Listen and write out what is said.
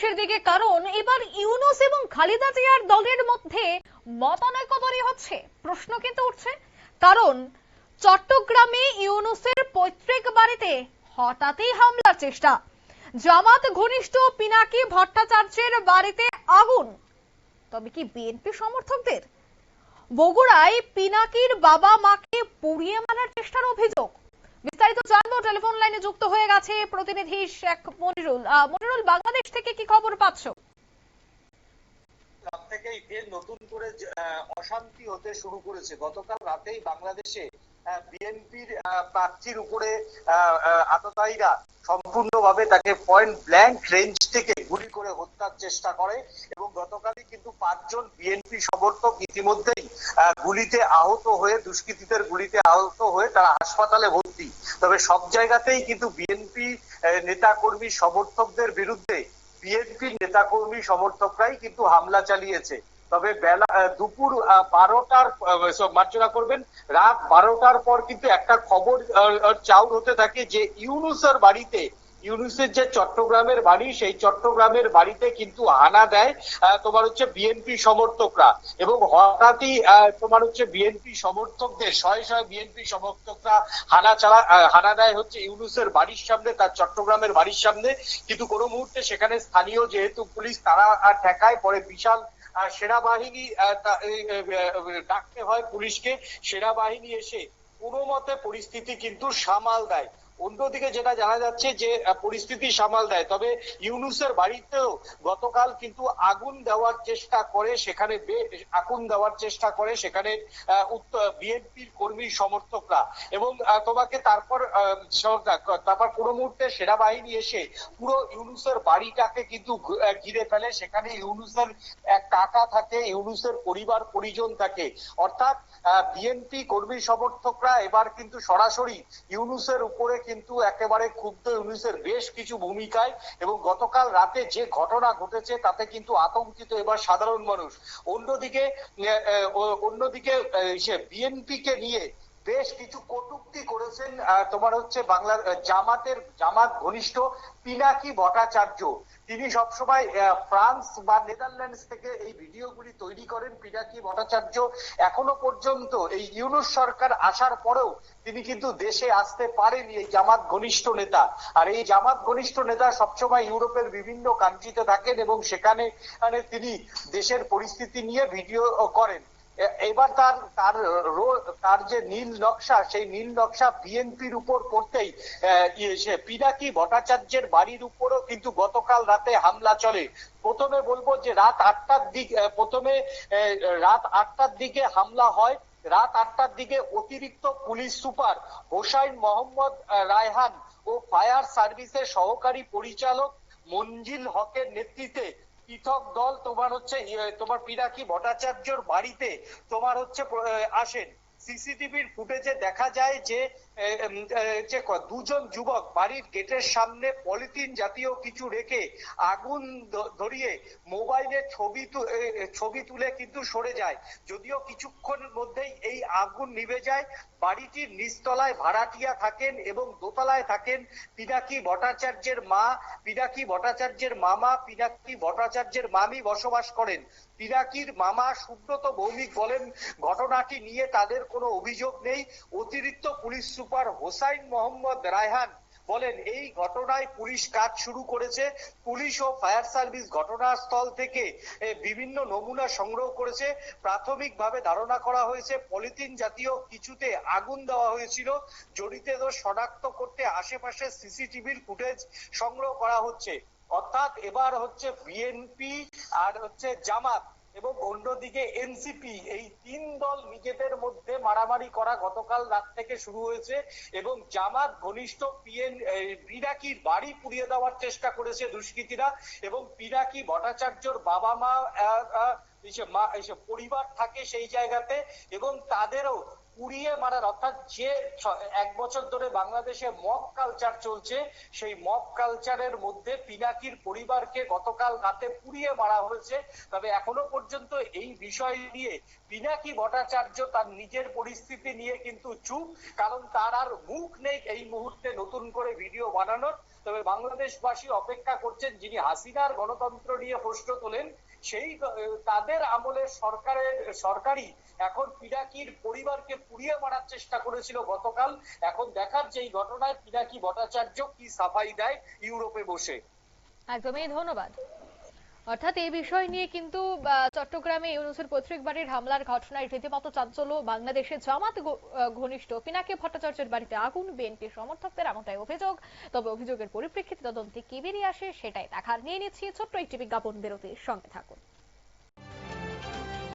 শেষের দিকে, কারণ এবার ইউনুস এবং খালিদা জিয়ার দলের মধ্যে মতানৈক্য তৈরি হচ্ছে। প্রশ্ন কিন্তু উঠছে, কারণ চট্টগ্রামে ইউনুসের পৈতৃক বাড়িতে হঠাৎই হামলার চেষ্টা। জামাত ঘনিষ্ঠ পিনাকি ভট্টাচার্যের বাড়িতে আগুন। তবে কি বিএনপি সমর্থকদের? বগুড়ায় পিনাকির বাবা মাকে পুড়িয়ে মারার চেষ্টার অভিযোগ। বিস্তারিত জানব। টেলিফোন লাইনে যুক্ত হয়ে গেছে প্রতিনিধি শেখ মনিরুল। মনিরুল, বাংলাদেশ থেকে কি খবর পাচ্ছ? রাত ফের নতুন করে অশান্তি হতে শুরু করেছে। গতকাল রাতেই বাংলাদেশে বিএনপির প্রার্থীর উপরে আততায়ীরা সম্পূর্ণভাবে তাকে পয়েন্ট ব্ল্যাঙ্ক রেঞ্জ থেকে গুলি করে হত্যার চেষ্টা করে এবং গতকালই কিন্তু পাঁচজন বিএনপি সমর্থক ইতিমধ্যেই গুলিতে আহত হয়ে, দুষ্কৃতীদের গুলিতে আহত হয়ে তারা হাসপাতালে ভর্তি। তবে সব জায়গাতেই কিন্তু বিএনপি নেতা কর্মী সমর্থকদের বিরুদ্ধে বিএনপির নেতাকর্মী সমর্থকরাই কিন্তু হামলা চালিয়েছে। তবে বেলা দুপুর বারোটার মার্জনা করবেন। রাত বারোটার পর কিন্তু একটা খবর চাউর হতে থাকে যে ইউনুসের বাড়িতে, ইউনুসের যে চট্টগ্রামের বাড়ি, সেই চট্টগ্রামের বাড়িতে কিন্তু হানা দেয় তোমার হচ্ছে বিএনপি সমর্থকরা। এবং হঠাৎই তোমার হচ্ছে বিএনপি সমর্থকদের, শয়ে শয়ে বিএনপি সমর্থকরা হানা চালা হানা দেয় হচ্ছে ইউনুসের বাড়ির সামনে, তার চট্টগ্রামের বাড়ির সামনে। কিন্তু কোনো মুহূর্তে সেখানে স্থানীয় যেহেতু পুলিশ, তারা ঠেকায়, পরে বিশাল সেনাবাহিনী ডাকতে হয় পুলিশকে। সেনাবাহিনী এসে কোনো মতে পরিস্থিতি কিন্তু সামাল দেয়। অন্যদিকে যেটা জানা যাচ্ছে যে পরিস্থিতি সামাল দেয়। তবে ইউনুসের বাড়িতেও গতকাল কিন্তু আগুন দেওয়ার চেষ্টা করে, সেখানে আগুন দেওয়ার চেষ্টা করে, সেখানে বিএনপির কর্মী সমর্থকরা। এবং তোমাকে তারপর তারপর কোনো মুহূর্তে সেনাবাহিনী এসে পুরো ইউনুসের বাড়িটাকে কিন্তু ঘিরে ফেলে। সেখানে ইউনুসের এক কাকা থাকে, ইউনুসের পরিবার পরিজন থাকে। অর্থাৎ বিএনপি কর্মী সমর্থকরা এবার কিন্তু সরাসরি ইউনুসের উপরে কিন্তু একেবারে ক্ষুব্ধ ইউনিসের বেশ কিছু ভূমিকায় এবং গতকাল রাতে যে ঘটনা ঘটেছে তাতে কিন্তু আতঙ্কিত এবার সাধারণ মানুষ। অন্যদিকে অন্যদিকে বিএনপি কে নিয়ে বেশ কিছু কটূক্তি করেছেন তোমার হচ্ছে বাংলার জামাতের, জামাত ঘনিষ্ঠ পিনাকি ভট্টাচার্য। তিনি সবসময় ফ্রান্স বা নেদারল্যান্ডস থেকে এই ভিডিওগুলি তৈরি করেন পিনাকি ভট্টাচার্য। এখনও পর্যন্ত এই ইউনুস সরকার আসার পরেও তিনি কিন্তু দেশে আসতে পারেনি এই জামাত ঘনিষ্ঠ নেতা। আর এই জামাত ঘনিষ্ঠ নেতা সবসময় ইউরোপের বিভিন্ন কান্ট্রিতে থাকেন এবং সেখানে মানে তিনি দেশের পরিস্থিতি নিয়ে ভিডিও করেন। এবার তার তার তার যে নীল নকশা সেই নীল নকশা বিএনপির উপর করতেই ইয়ে, পিনাকি ভট্টাচার্যের বাড়ির উপরও কিন্তু গতকাল রাতে হামলা চলে। প্রথমে বলব যে রাত আটটার দিক প্রথমে রাত আটটার দিকে হামলা হয়। রাত আটটার দিকে অতিরিক্ত পুলিশ সুপার হোসাইন মোহাম্মদ রায়হান ও ফায়ার সার্ভিসের সহকারী পরিচালক মঞ্জিল হকের নেতৃত্বে পৃথক দল তোমার হচ্ছে ইয়ে, তোমার পিনাকি ভট্টাচার্যর বাড়িতে তোমার হচ্ছে আসেন। সিসিটিভির ফুটেজে দেখা যায় যে যে দুজন যুবক বাড়ির গেটের সামনে পলিথিন জাতীয় কিছু রেখে আগুন ধরিয়ে মোবাইলে ছবি ছবি তুলে কিন্তু সরে যায়। যদিও কিছুক্ষণের মধ্যেই এই আগুন নিভে যায়, বাড়িটির নিচতলায় ভাড়াটিয়া থাকেন এবং দোতলায় থাকেন পিনাকি ভট্টাচার্যের মা, পিনাকি ভট্টাচার্যের মামা, পিনাকি ভট্টাচার্যের মামি বসবাস করেন। পিনাকির মামা সুব্রত ভৌমিক বলেন, ঘটনাটি নিয়ে তাদের কোনো অভিযোগ নেই। অতিরিক্ত পুলিশ সুপার হোসাইন মোহাম্মদ রায়হান বলেন, এই ঘটনায় পুলিশ কাজ শুরু করেছে। পুলিশ ও ফায়ার সার্ভিস ঘটনাস্থল থেকে বিভিন্ন নমুনা সংগ্রহ করেছে। প্রাথমিকভাবে ধারণা করা হয়েছে, পলিথিন জাতীয় কিছুতে আগুন দেওয়া হয়েছিল। জড়িতদের শনাক্ত করতে আশেপাশে সিসিটিভির ফুটেজ সংগ্রহ করা হচ্ছে। অর্থাৎ এবার হচ্ছে বিএনপি আর হচ্ছে জামাত এবং অন্যদিকে এনসিপি এই তিন দল নিজেদের মধ্যে মারামারি করা গতকাল রাত থেকে শুরু হয়েছে এবং জামাত ঘনিষ্ঠ পিএন পিনাকির বাড়ি পুড়িয়ে দেওয়ার চেষ্টা করেছে দুষ্কৃতীরা এবং পিনাকি ভট্টাচার্যর বাবা মা পরিবার থাকে সেই জায়গাতে এবং তাদেরও পুড়িয়ে মারার, অর্থাৎ যে এক বছর ধরে বাংলাদেশে মব কালচার চলছে, সেই মব কালচারের মধ্যে পিনাকির পরিবারকে গতকাল রাতে পুড়িয়ে মারা হয়েছে। তবে এখনও পর্যন্ত এই বিষয় নিয়ে পিনাকি ভট্টাচার্য তার নিজের পরিস্থিতি নিয়ে কিন্তু চুপ, কারণ তার আর মুখ নেই এই মুহূর্তে নতুন করে ভিডিও বানানোর। তবে বাংলাদেশবাসী অপেক্ষা করছেন যিনি হাসিনার গণতন্ত্র নিয়ে প্রশ্ন তোলেন, সেই তাদের আমলে সরকারের সরকারি এখন পিনাকির পরিবারকে পুড়িয়ে মারার চেষ্টা করেছিল গতকাল। এখন দেখার যে এই ঘটনায় পিনাকি ভট্টাচার্য কি সাফাই দেয় ইউরোপে বসে। একদমই ধন্যবাদ। অর্থাৎ এই বিষয় নিয়ে কিন্তু চট্টগ্রামে ইউনুসের পৈতৃক বাড়ির হামলার ঘটনায় রীতিমতো চাঞ্চল্য বাংলাদেশে জামাত ঘনিষ্ঠ পিনাকে ভট্টাচার্যের বাড়িতে আগুন, বিএনপি সমর্থকদের এমনটাই অভিযোগ। তবে অভিযোগের পরিপ্রেক্ষিতে তদন্তে কি বেরিয়ে আসে সেটাই দেখার। নিয়ে নিচ্ছি ছোট্ট একটি বিজ্ঞাপন বিরতির সঙ্গে থাকুন।